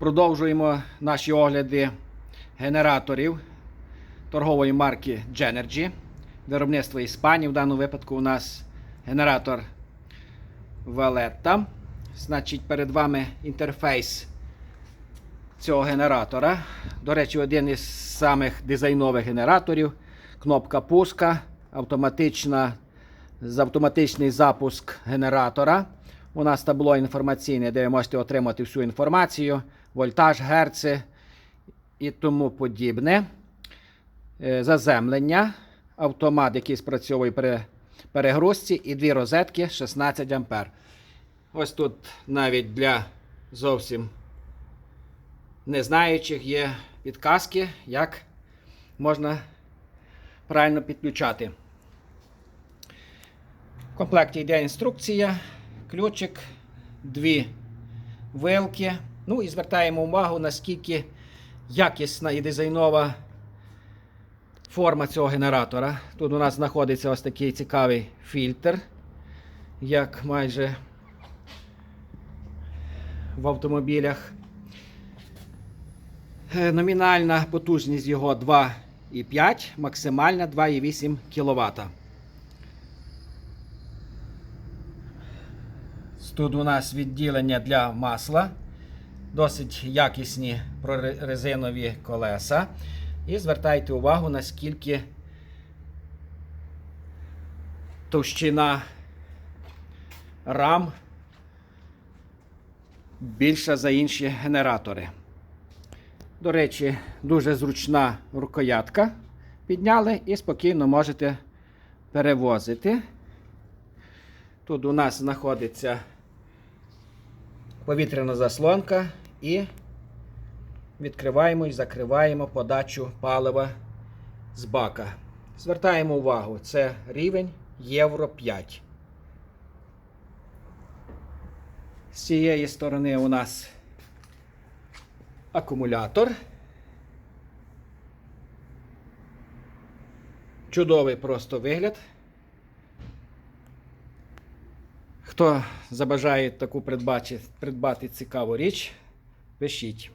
Продовжуємо наші огляди генераторів торгової марки Genergy. Виробництво Іспанії. В даному випадку у нас генератор Valletta. Значить, перед вами інтерфейс цього генератора. До речі, один із самих дизайнових генераторів. Кнопка пуска, автоматична, автоматичний запуск генератора. У нас табло інформаційне, де ви можете отримати всю інформацію, вольтаж, герци і тому подібне. Е, Заземлення, автомат, який спрацьовує при перегрузці, і дві розетки 16 А. Ось тут навіть для зовсім незнаючих є підказки, як можна правильно підключати. В комплекті йде інструкція, ключик, дві вилки. Ну і звертаємо увагу, наскільки якісна і дизайнова форма цього генератора. Тут у нас знаходиться ось такий цікавий фільтр, як майже в автомобілях. Е, Номінальна потужність його 2,5, максимальна 2,8 кВт. Тут у нас відділення для масла, досить якісні прорезинові колеса. І звертайте увагу, наскільки товщина рам більша за інші генератори. До речі, дуже зручна рукоятка. Підняли і спокійно можете перевозити. Тут у нас знаходиться повітряна заслонка і відкриваємо і закриваємо подачу палива з бака. Звертаємо увагу, це рівень Євро 5. З цієї сторони у нас акумулятор. Чудовий просто вигляд. Хто забажає таку придбати, придбати цікаву річ, пишіть.